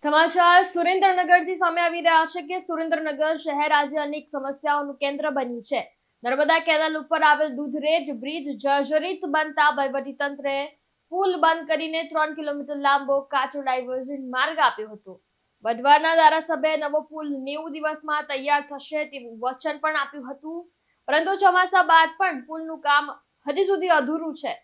સમાચાર સુરેન્દ્રનગરથી સામે આવી રહ્યા છે કે સુરેન્દ્રનગર શહેર આજે અનેક સમસ્યાઓનું કેન્દ્ર બન્યું છે. નર્મદા કેનાલ ઉપર આવેલ દૂધરેજ બ્રિજ જર્જરિત બનતા વહીવટીતંત્રે પુલ બંધ કરીને ત્રણ કિલોમીટર લાંબો કાચો ડાયવર્ઝન માર્ગ આપ્યો હતો. વઢવાના ધારાસભ્ય નવો પુલ નેવું દિવસમાં તૈયાર થશે તેવું વચન પણ આપ્યું હતું. પરંતુ ચોમાસા બાદ પણ પુલનું કામ હજી સુધી અધૂરું છે.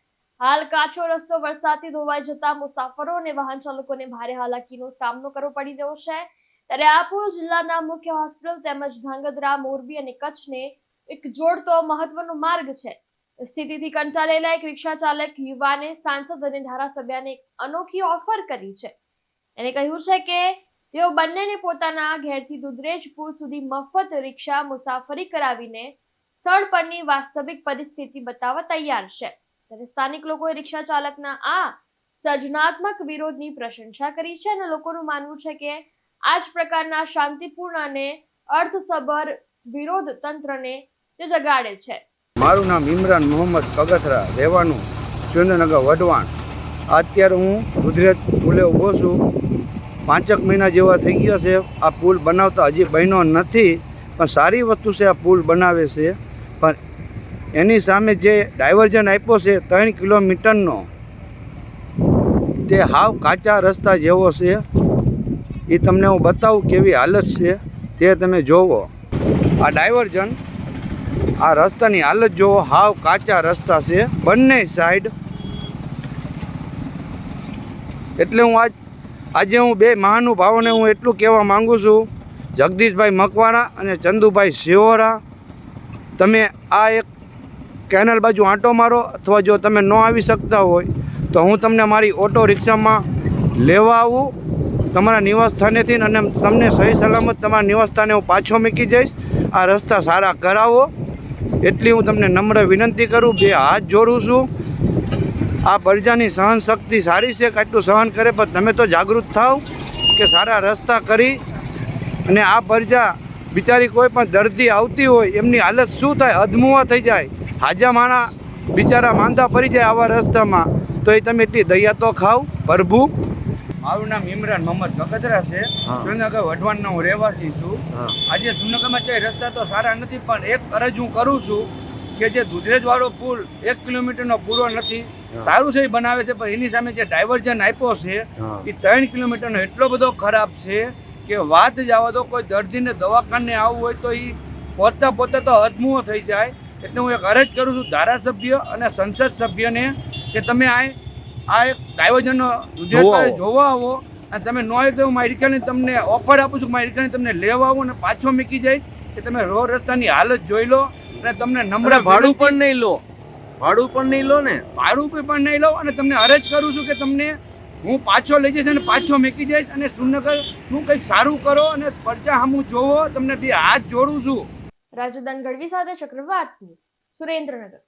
હાલ કાચો રસ્તો વરસાદથી ધોવાઈ જતા મુસાફરો અને વાહન ચાલકોને ભારે હાલાકીનો સામનો કરવો પડી રહ્યો છે. ત્યારે આ પુલ જિલ્લાના મુખ્ય હોસ્પિટલ તેમજ ધાંગધ્રા, મોરબી અને કચ્છને એક જોડતો મહત્વનો માર્ગ છે. સ્થિતિથી કંટાળેલા એક રિક્ષા ચાલક યુવાને સાંસદ અને ધારાસભ્યને અનોખી ઓફર કરી છે. એને કહ્યું છે કે તેઓ બંનેને પોતાના ઘેરથી દુધરેજ પુલ સુધી મફત રિક્ષા મુસાફરી કરાવીને સ્થળ પરની વાસ્તવિક પરિસ્થિતિ બતાવવા તૈયાર છે. ત્યારે સ્થાનિક લોકોએ રિક્ષા ચાલકના આ સર્જનાત્મક વિરોધની પ્રશંસા કરી છે અને લોકોનું માનવું છે કે આ જ પ્રકારના શાંતિપૂર્ણ અને અર્થસભર વિરોધ તંત્રને તે જગાડે છે. મારું નામ ઇમરાન મોહમ્મદ કગથરા રહેવાનું ચંદ્રનગર વઢવાણ. અત્યારે હું ગુજરાત પુલે ઊભો છું. પાંચેક મહિના જેવા થઈ ગયો છે. આ પુલ બનાવતા હજી બન્યો નથી. પણ સારી વસ્તુ છે આ પુલ બનાવે છે. પણ એની સામે જે ડાયવર્ઝન આપ્યો છે, ત્રણ કિલોમીટરનો, તે હાવ કાચા રસ્તા જેવો છે. એ તમને હું બતાવું કેવી હાલત છે, તે તમે જોવો. આ ડાયવર્ઝન, આ રસ્તાની હાલત જોવો, હાવ કાચા રસ્તા છે, બંને સાઈડ એટલે હું આજ, આજે હું બે મહાનુભાવોને હું એટલું કહેવા માગું છું, જગદીશભાઈ મકવાણા અને ચંદુભાઈ સિહોરા તમે આ એક કેનલ બાજુ આંટો મારો અથવા જો તમે ન આવી શકતા હોય, તો હું તમને મારી ઓટો રિક્ષામાં લેવા આવું. તમારા નિવાસ સ્થાનેથી અને તમને સહી સલામત તમારા નિવાસ સ્થાને હું પાછો મૂકી જઈશ. આ રસ્તા સારા કરાવો. એટલી હું તમને નમ્ર વિનંતી કરું. બે હાથ જોડું છું. આ પ્રજાની સહન શક્તિ સારી છે કે આટલું સહન કરે, પણ તમે તો જાગૃત થાવ કે સારા રસ્તા કરી. અને આ પ્રજા બિચારી કોઈ પણ દર્દી આવતી હોય, એમની હાલત શું થાય? અધમુઆ થઈ જાય. હાજા માણા બિચારા માંદા પડી જાય આવા રસ્તામાં. તો એ તમે એટલી દયા તો ખાવ પ્રભુ. મારું નામ ઇમરાન મોહમ્મદ કગદરા છે. સુરેન્દ્રનગર વઢવાણનો હું રહેવાસી છું. આજે સુરનગરમાં જે રસ્તા તો સારા નથી પણ એક અરજ હું કરું છું કે જે દુધરેજવાળો પુલ એક કિલોમીટરનો પૂરો નથી. સારું છે એ બનાવે છે પણ એની સામે જે ડાયવર્ઝન આપ્યો છે એ ત્રણ કિલોમીટરનો એટલો બધો ખરાબ છે કે વાત જ આવા દો કોઈ દર્દીને દવાખાને આવવું હોય તો એ પોતા પોતે તો અધમુઓ થઈ જાય. એટલે હું એક અરજ કરું છું ધારાસભ્ય અને સંસદ સભ્યને કે તમે આ આ એક ડાયવર્ઝનનો દુધરેજ જોવા આવો. અને તમે નો એક તો હું મારી રિક્ષાની તમને ઓફર આપું છું મારી રિક્ષાની તમને લેવા આવો અને પાછો મૂકી જાય કે તમે રોડ રસ્તાની હાલત જોઈ લો અને તમને નમ્ર ભાડું પણ નહીં લો. ભાડું પણ નહીં લો ને. ભાડું પણ નહીં લો અને તમને અરજ કરું છું કે તમને હું પાછો લઈ જઈશ અને પાછો મૂકી જઈશ અને સુરનગર હું કંઈક સારું કરો અને પરચા સામું જોવો તમને બે હાથ જોડું છું. રાજુદાન ગઢવી સાથે ચક્રવાત ન્યૂઝ સુરેન્દ્રનગર.